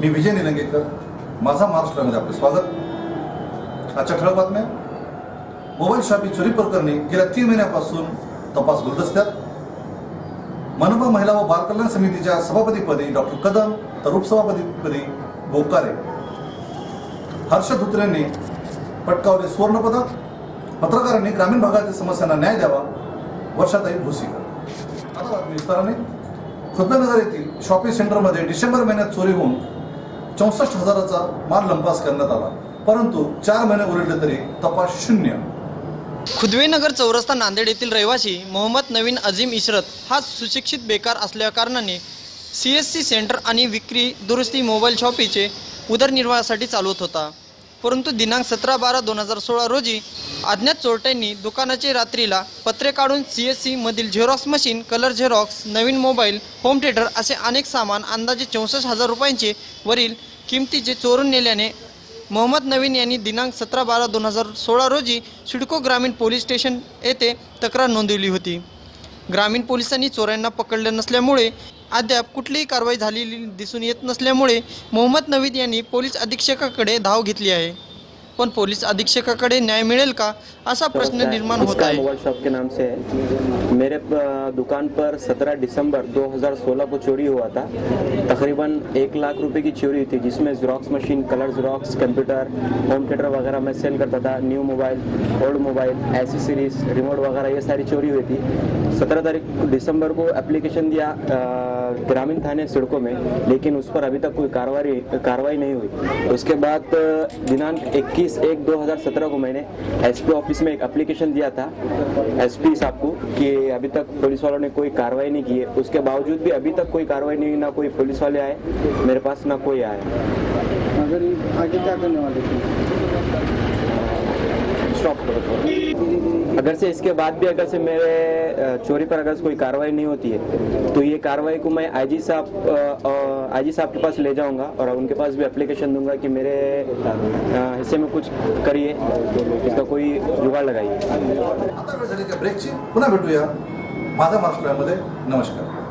मी विजय निलंगेकर. माझा महाराष्ट्रामध्ये आपले स्वागत. आजच्या ठळक बातम्या. मोबाईल शॉपिंग चोरी प्रकरणी गेल्या तीन महिन्यापासून तपास गुलदस्त्यात मनपा महिला व बाल कल्याण समितीच्या सभापतीपदी डॉक्टर कदम तर उपसभापतीपदी बोकारे. हर्ष धुत्रेंनी पटकावले सुवर्णपदक. पत्रकारांनी ग्रामीण भागातील समस्यांना न्याय द्यावा. वर्षाताई भुसीकर आता बातमी विस्ताराने. खुद्दनगर येथील शॉपिंग सेंटरमध्ये डिसेंबर महिन्यात चोरी होऊन चौसष्ट हजाराचा माल लंपास करण्यात आला. परंतु चार महिने उलटले तरी तपास शून्य. खुदवेनगर चौरस्ता नांदेड येथील रहिवासी मोहम्मद नवीन अझीम इशरत हा सुशिक्षित बेकार असल्याकारणाने सी एस सी सेंटर आणि विक्री दुरुस्ती मोबाईल शॉपीचे उदरनिर्वाहासाठी चालवत होता. परंतु दिनांक सतरा बारा दोन हजार सोळा रोजी अज्ञात चोरट्यांनी दुकानाचे रात्रीला पत्रे काढून सी एस सीमधील झेरॉक्स मशीन कलर झेरॉक्स नवीन मोबाईल होम थिएटर असे अनेक सामान अंदाजे चौसष्ट हजार रुपयांचे वरील किमतीचे चोरून नेल्याने मोहम्मद नवीन यांनी दिनांक सतरा बारा दोन हजार सोळा रोजी सिडको ग्रामीण पोलीस स्टेशन येथे तक्रार नोंदवली होती. ग्रामीण पोलिसांनी चोरांना पकडले नसल्यामुळे अद्याप कुठलीही कारवाई झालेली दिसून येत नसल्यामुळे मोहम्मद नवीद यांनी पोलीस अधीक्षकाकडे धाव घेतली आहे. पण पोलीस अधीक्षकाकडे न्याय मिळेल का असा प्रश्न निर्माण होत आहे. मोबाइल शॉप के नाम से है। मेरे दुकान पर 17 दिसंबर 2016 को चोरी हुआ था। तकरीबन एक लाख रुपए की चोरी थी जिसमें xerox machine colour xerox computer home theatre वगैरह मैं सेल करता था new mobile old mobile accessories remote वगैरह ये सारी चोरी हुई थी। सत्रह तारीख दिसंबर को एप्लीकेशन दिया अ, ग्रामीण थाने सड़कों में, लेकिन उस पर अभी तक कोई कार्रवाई कार्रवाई नहीं हुई। उसके बाद, दिनांक 21 एक 2017 को मैंने एसपी ऑफ़िस में एक एप्लीकेशन दिया था, एसपी साहब को, कि अभी तक पुलिस वालों ने कोई कार्रवाई नहीं की है। उसके बावजूद भी अभी तक कोई कार्रवाई नहीं ना कोई पुलिस वाले आए, मेरे पास ना कोई आया। अगर आगे क्या करने वाले थे? स्टॉप करो अगर से इसके बाद भी अगर से मेरे चोरी पर अगर से कोई कार्रवाई नहीं होती है तो ये कार्रवाई को मैं आईजी साहब आईजी साहब के पास ले जाऊँगा और उनके पास भी एप्लीकेशन दूँगा कि मेरे हिस्से में कुछ करिए इसका कोई जुगाड़ लगाइए। भेटूया। माझा महाराष्ट्रामध्ये नमस्कार।